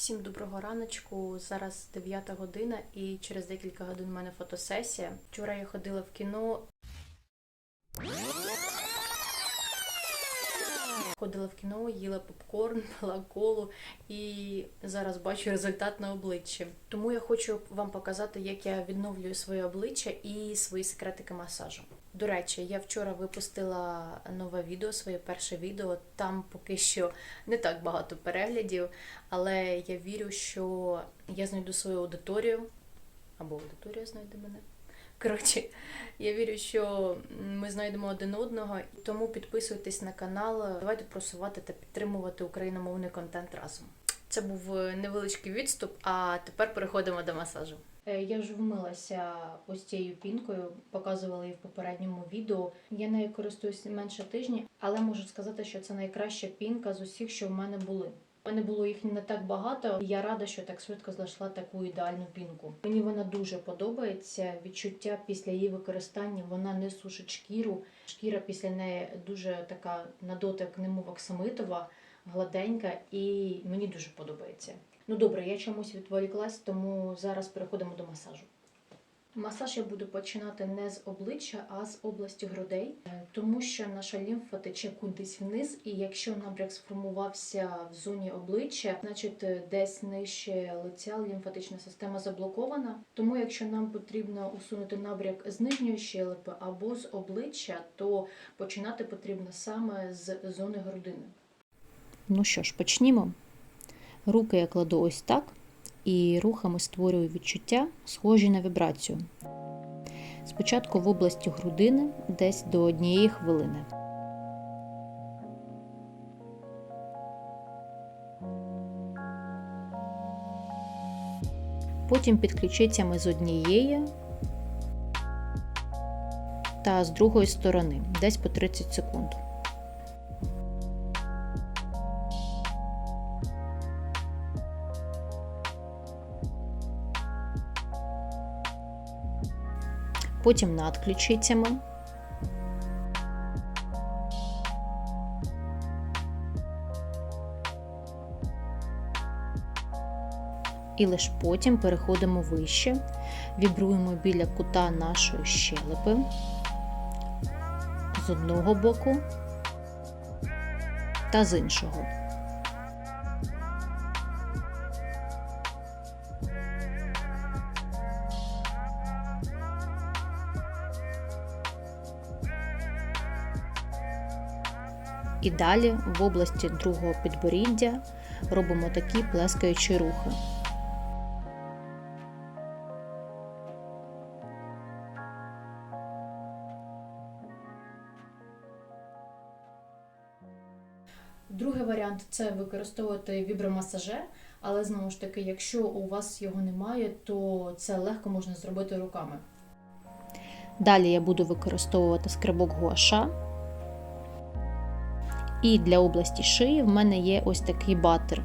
Всім доброго раночку. Зараз 9 година, і через декілька годин у мене фотосесія. Вчора я ходила в кіно. Ходила в кіно, їла попкорн, пила колу і зараз бачу результат на обличчі. Тому я хочу вам показати, як я відновлюю своє обличчя і свої секретики масажу. До речі, я вчора випустила нове відео, своє перше відео. Там поки що не так багато переглядів, але я вірю, що я знайду свою аудиторію або аудиторія знайде мене. Коротше, я вірю, що ми знайдемо один одного, тому підписуйтесь на канал. Давайте просувати та підтримувати україномовний контент разом. Це був е, невеличкий відступ, а тепер переходимо до масажу. Е, Я вже вмилася ось цією пінкою, показувала її в попередньому відео. Я нею користуюся менше тижня, але можу сказати, що це найкраща пінка з усіх, що в мене були. У мене було їх не так багато. і Я рада, що так швидко знайшла таку ідеальну пінку. Мені вона дуже подобається. Відчуття після її використання вона не сушить шкіру. Шкіра після неї дуже така на дотик, немов оксамитова, гладенька, і мені дуже подобається. Ну добре, я чомусь відволіклась, тому зараз переходимо до масажу. Масаж я буду починати не з обличчя, а з області грудей, Е, тому що наша лімфа тече кудись вниз, і якщо набряк сформувався в зоні обличчя, значить е, десь нижче лиця лімфатична система заблокована. Тому, якщо нам потрібно усунути набряк з нижньої щелепи або з обличчя, то починати потрібно саме з зони грудини. Ну що ж, почнімо. Руки я кладу ось так, і рухами створюю відчуття, схожі на вібрацію. Спочатку в області грудини десь до однієї хвилини. Потім під ключицями з однієї та з другої сторони, десь по 30 секунд. Потім над ключицями. І лише потім переходимо вище, вібруємо біля кута нашої щелепи з одного боку та з іншого. І далі в області другого підборіддя робимо такі плескаючі рухи. Другий варіант це використовувати вібромасажер, але знову ж таки, якщо у вас його немає, то це легко можна зробити руками. Далі я буду використовувати скрибок гуаша. І для області шиї в мене є ось такий батер.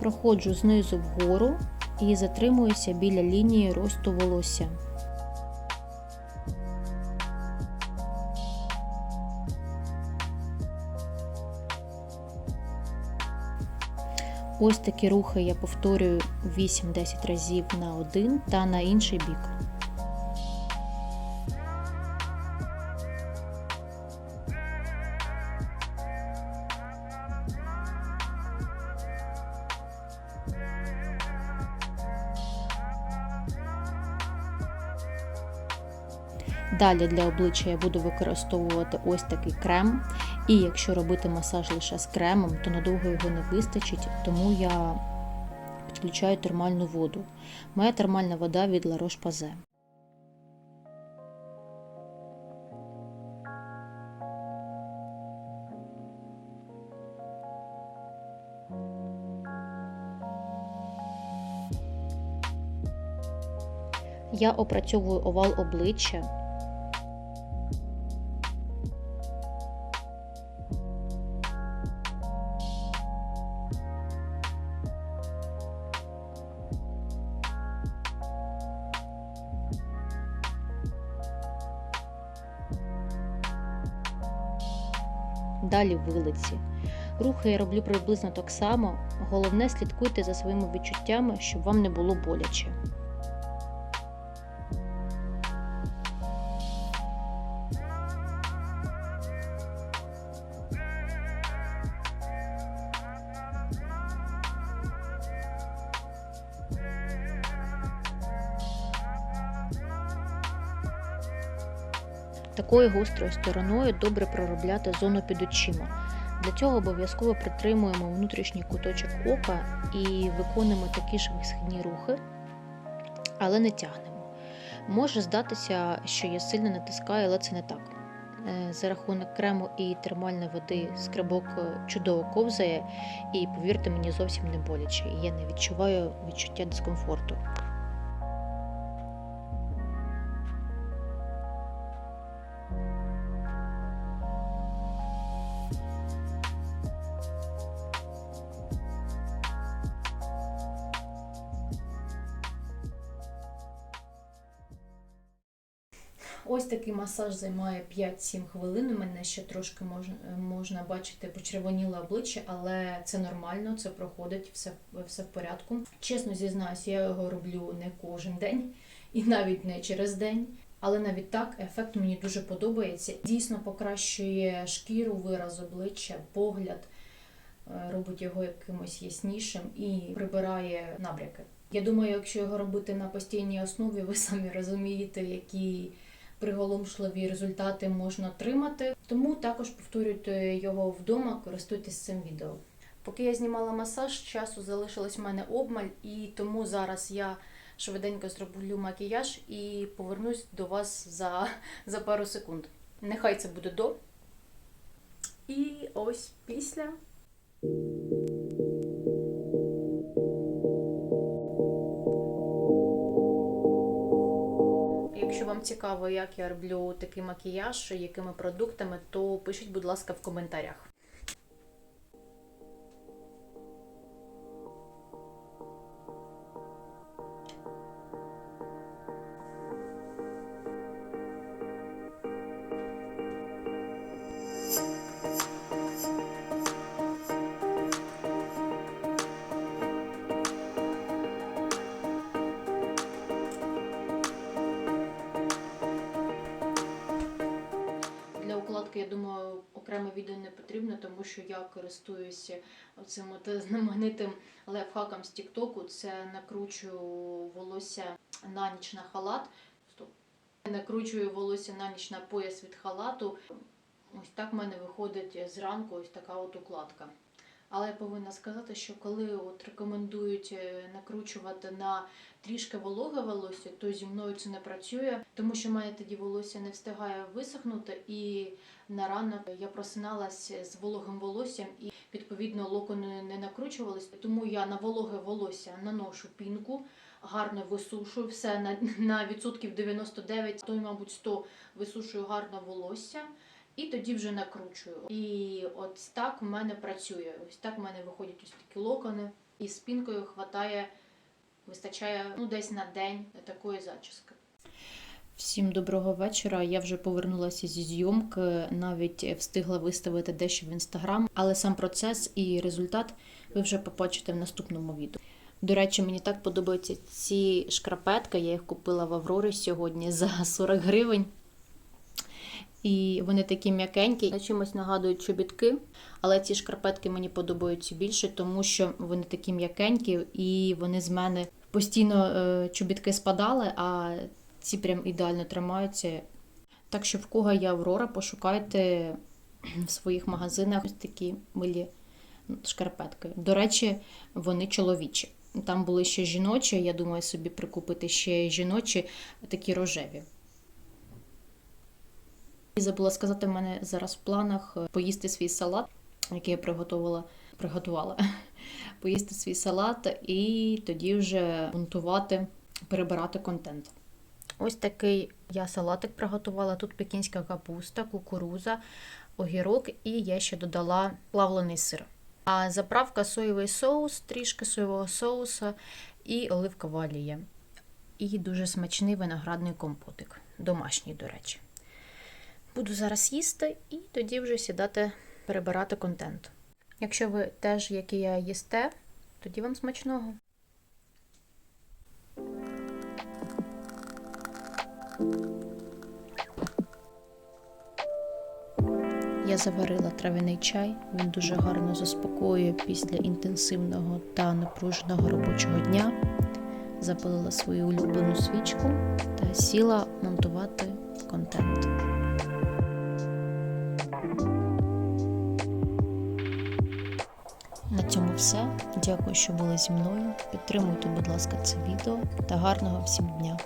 Проходжу знизу вгору і затримуюся біля лінії росту волосся. Ось такі рухи я повторюю 8-10 разів на один та на інший бік. Далі для обличчя я буду використовувати ось такий крем. І якщо робити масаж лише з кремом, то надовго його не вистачить, тому я підключаю термальну воду. Моя термальна вода від La Roche-Posay. Я опрацьовую овал обличчя. Далі вилиці. Рухи я роблю приблизно так само. Головне, слідкуйте за своїми відчуттями, щоб вам не було боляче. Такою гострою стороною добре проробляти зону під очима. Для цього обов'язково притримуємо внутрішній куточок ока і виконуємо такі ж висхідні рухи, але не тягнемо. Може здатися, що я сильно натискаю, але це не так. Е, За рахунок крему і термальної води скрибок е, чудово ковзає, і повірте мені, зовсім не боляче. Я не відчуваю відчуття дискомфорту. Ось такий масаж займає 5-7 хвилин. У мене ще трошки можна, можна бачити почервоніле обличчя, але це нормально, це проходить, все, все в порядку. Чесно зізнаюсь, я його роблю не кожен день і навіть не через день. Але навіть так ефект мені дуже подобається. Дійсно покращує шкіру, вираз обличчя, погляд, е, робить його якимось яснішим і прибирає набряки. Я думаю, якщо його робити на постійній основі, ви самі розумієте, які приголомшливі результати можна отримати. Тому також повторюйте його вдома, користуйтесь цим відео. Поки я знімала масаж, часу залишилось в мене обмаль, і тому зараз я швиденько зроблю макіяж і повернусь до вас за, за пару секунд. Нехай це буде до. І ось після. Якщо вам цікаво, як я роблю такий макіяж, якими продуктами, то пишіть, будь ласка, в коментарях. Користуюся цим знаменитим лайфхаком з Тіктоку. Це накручую волосся на ніч на халат. Стоп. Накручую волосся на ніч на пояс від халату. Ось так в мене виходить зранку ось така от укладка. Але я повинна сказати, що коли от рекомендують е, накручувати на трішки вологе волосся, то зі мною це не працює, тому що мене тоді волосся не встигає висохнути, і на ранок я просиналася з вологим волоссям і відповідно локони не накручувались. Тому я на вологе волосся наношу пінку. Гарно висушую все на, на відсотків 99, то й, мабуть, 100 висушую гарно волосся. І тоді вже накручую. І от так в мене працює. Ось так в мене виходять ось такі локони. І з пінкою хватає, вистачає ну, десь на день такої зачіски. Всім доброго вечора. Я вже повернулася зі зйомки, навіть встигла виставити дещо в інстаграм, але сам процес і результат ви вже побачите в наступному відео. До речі, мені так подобаються ці шкрапетки. Я їх купила в Аврорі сьогодні за 40 гривень. І вони такі м'якенькі, чимось нагадують чобітки, але ці шкарпетки мені подобаються більше, тому що вони такі м'якенькі, і вони з мене постійно е, чобітки спадали, а ці прям ідеально тримаються. Так що в кого є Аврора, пошукайте в своїх магазинах ось такі милі шкарпетки. До речі, вони чоловічі. Там були ще жіночі, я думаю собі прикупити ще жіночі, такі рожеві. І забула сказати, в мене зараз в планах е, поїсти свій салат, який я приготувала, приготувала. Поїсти свій салат і тоді вже монтувати, перебирати контент. Ось такий я салатик приготувала. Тут пекінська капуста, кукуруза, огірок, і я ще додала плавлений сир. А заправка соєвий соус, трішки соєвого соусу і оливкова олія. І дуже смачний виноградний компотик. Домашній, до речі. Буду зараз їсти і тоді вже сідати перебирати контент. Якщо ви теж, як і я, їсте, тоді вам смачного. Я заварила трав'яний чай, він дуже гарно заспокоює після інтенсивного та напруженого робочого дня. Запалила свою улюблену свічку та сіла монтувати контент. Цьому все. Дякую, що були зі мною. Підтримуйте, будь ласка, це відео та гарного всім дня!